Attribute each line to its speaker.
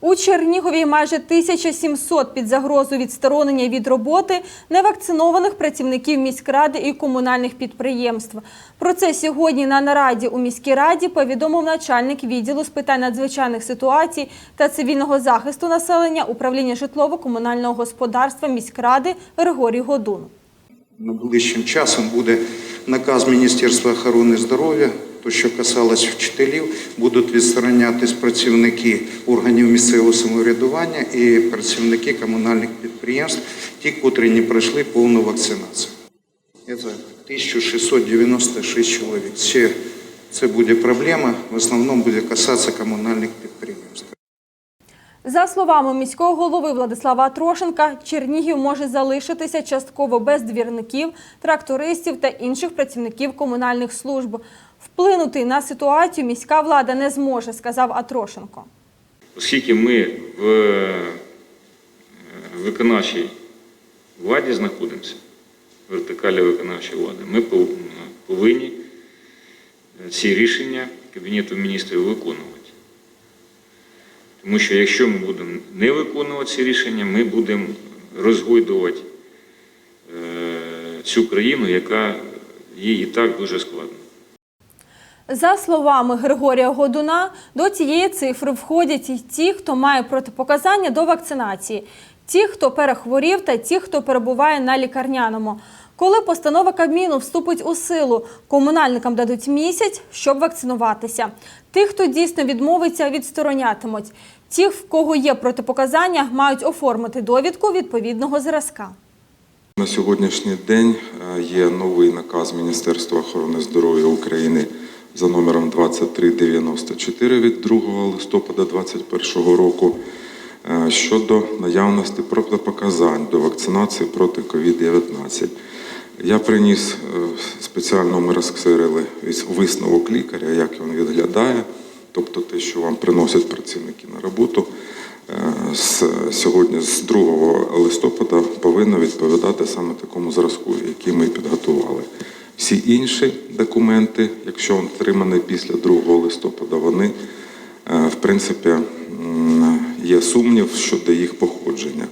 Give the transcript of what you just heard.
Speaker 1: У Чернігові майже 1700 під загрозу відсторонення від роботи невакцинованих працівників міськради і комунальних підприємств. Про це сьогодні на нараді у міській раді повідомив начальник відділу з питань надзвичайних ситуацій та цивільного захисту населення управління житлово-комунального господарства міськради Григорій Годун.
Speaker 2: Найближчим часом буде наказ Міністерства охорони здоров'я, що касалось вчителів, будуть відсторонятись працівники органів місцевого самоврядування і працівники комунальних підприємств, ті, котрі не пройшли повну вакцинацію. Це 1696 чоловік. Ще це буде проблема, в основному буде касатися комунальних підприємств.
Speaker 1: За словами міського голови Владислава Атрошенка, Чернігів може залишитися частково без двірників, трактористів та інших працівників комунальних служб. Вплинути на ситуацію міська влада не зможе, сказав Атрошенко.
Speaker 3: Оскільки ми в е, виконавчій владі знаходимося, вертикалі виконавчої влади, ми повинні ці рішення Кабінету міністрів виконувати. Тому що якщо ми будемо не виконувати ці рішення, ми будемо розгойдувати е, цю країну, яка їй і так дуже складно.
Speaker 1: За словами Григорія Годуна, до цієї цифри входять і ті, хто має протипоказання до вакцинації, ті, хто перехворів, та ті, хто перебуває на лікарняному. Коли постанова Кабміну вступить у силу, комунальникам дадуть місяць, щоб вакцинуватися. Тих, хто дійсно відмовиться, відсторонятимуть. Ті, в кого є протипоказання, мають оформити довідку відповідного зразка.
Speaker 4: На сьогоднішній день е, є новий наказ Міністерства охорони здоров'я України за номером 2394 від 2 листопада 2021 року е, щодо наявності протипоказань до вакцинації проти COVID-19. Я приніс е, спеціально ми розксерили висновок лікаря, як він виглядає, тобто те, що вам приносять працівники на роботу. Е, з сьогодні, з 2 листопада, повинно відповідати саме такому зразку, який ми підготували. Всі інші документи, якщо отримані після 2 листопада, вони е, в принципі є сумнів щодо їх походження.